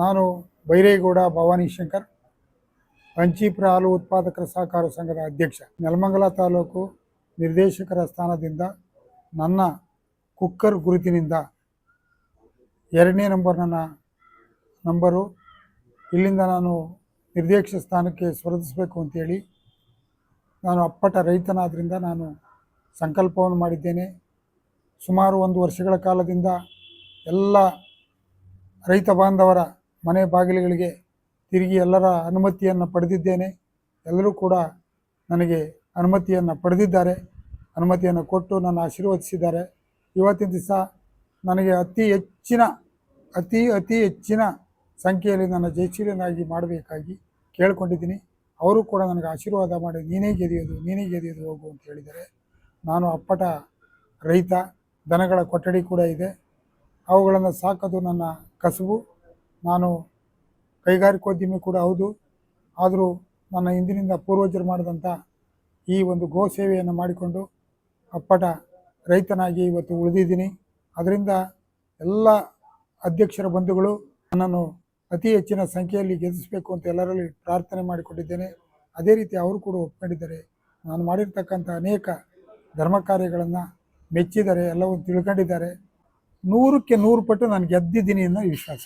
ನಾನು ಬೈರೇಗೌಡ ಭವಾನಿ ಶಂಕರ್, ಪಂಚೀಪುರ ಹಾಲು ಉತ್ಪಾದಕರ ಸಹಕಾರ ಸಂಘದ ಅಧ್ಯಕ್ಷ. ನೆಲಮಂಗಲ ತಾಲೂಕು ನಿರ್ದೇಶಕರ ಸ್ಥಾನದಿಂದ ನನ್ನ ಕುಕ್ಕರ್ ಗುರುತಿನಿಂದ ಎರಡನೇ ನಂಬರ್ ನನ್ನ ನಂಬರು. ಇಲ್ಲಿಂದ ನಾನು ನಿರ್ದೇಶಕ ಸ್ಥಾನಕ್ಕೆ ಸ್ಪರ್ಧಿಸಬೇಕು ಅಂತೇಳಿ ನಾನು ಅಪ್ಪಟ ರೈತನಾದ್ದರಿಂದ ನಾನು ಸಂಕಲ್ಪವನ್ನು ಮಾಡಿದ್ದೇನೆ. ಸುಮಾರು ಒಂದು ವರ್ಷಗಳ ಕಾಲದಿಂದ ಎಲ್ಲ ರೈತ ಬಾಂಧವರ ಮನೆ ಬಾಗಿಲುಗಳಿಗೆ ತಿರುಗಿ ಎಲ್ಲರ ಅನುಮತಿಯನ್ನು ಪಡೆದಿದ್ದೇನೆ. ಎಲ್ಲರೂ ಕೂಡ ನನಗೆ ಅನುಮತಿಯನ್ನು ಪಡೆದಿದ್ದಾರೆ. ಅನುಮತಿಯನ್ನು ಕೊಟ್ಟು ನನ್ನ ಆಶೀರ್ವದಿಸಿದ್ದಾರೆ. ಇವತ್ತಿನ ದಿವಸ ನನಗೆ ಅತಿ ಹೆಚ್ಚಿನ, ಅತಿ ಅತಿ ಹೆಚ್ಚಿನ ಸಂಖ್ಯೆಯಲ್ಲಿ ನನ್ನ ಜಯಶೀಲನಾಗಿ ಮಾಡಬೇಕಾಗಿ ಕೇಳ್ಕೊಂಡಿದ್ದೀನಿ. ಅವರು ಕೂಡ ನನಗೆ ಆಶೀರ್ವಾದ ಮಾಡಿ, ನೀನೇ ಗೆದಿಯೋದು ನೀನೇ ಗೆದಿಯೋದು ಹೋಗು ಅಂತ ಹೇಳಿದ್ದಾರೆ. ನಾನು ಅಪ್ಪಟ ರೈತ, ದನಗಳ ಕೊಠಡಿ ಕೂಡ ಇದೆ. ಅವುಗಳನ್ನು ಸಾಕೋದು ನನ್ನ ಕಸುಬು. ನಾನು ಕೈಗಾರಿಕೋದ್ಯಮಿ ಕೂಡ ಹೌದು. ಆದರೂ ನನ್ನ ಹಿಂದಿನಿಂದ ಪೂರ್ವಜರು ಮಾಡಿದಂಥ ಈ ಒಂದು ಗೋ ಸೇವೆಯನ್ನು ಮಾಡಿಕೊಂಡು ಅಪ್ಪಟ ರೈತನಾಗಿ ಇವತ್ತು ಉಳಿದಿದ್ದೀನಿ. ಅದರಿಂದ ಎಲ್ಲ ಅಧ್ಯಕ್ಷರ ಬಂಧುಗಳು ನನ್ನನ್ನು ಅತಿ ಹೆಚ್ಚಿನ ಸಂಖ್ಯೆಯಲ್ಲಿ ಗೆಲ್ಲಿಸಬೇಕು ಅಂತ ಎಲ್ಲರಲ್ಲಿ ಪ್ರಾರ್ಥನೆ ಮಾಡಿಕೊಂಡಿದ್ದೇನೆ. ಅದೇ ರೀತಿ ಅವರು ಕೂಡ ಒಪ್ಕೊಂಡಿದ್ದಾರೆ. ನಾನು ಮಾಡಿರ್ತಕ್ಕಂಥ ಅನೇಕ ಧರ್ಮ ಕಾರ್ಯಗಳನ್ನು ಮೆಚ್ಚಿದ್ದಾರೆ ಎಲ್ಲವೂ ತಿಳ್ಕೊಂಡಿದ್ದಾರೆ. ನೂರಕ್ಕೆ ನೂರು ಪಟ್ಟು ನಾನು ಗೆದ್ದಿದ್ದೀನಿ ಅನ್ನೋ ವಿಶ್ವಾಸ.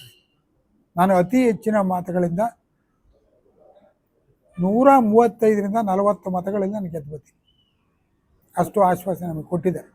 ನಾನು ಅತಿ ಹೆಚ್ಚಿನ ಮತಗಳಿಂದ ನೂರ ಮೂವತ್ತೈದರಿಂದ ನಲವತ್ತು ಮತಗಳಿಂದ ನಾನು ಗೆದ್ದು ಅಷ್ಟು ಆಶ್ವಾಸನೆ ನಮಗೆ ಕೊಟ್ಟಿದ್ದಾರೆ.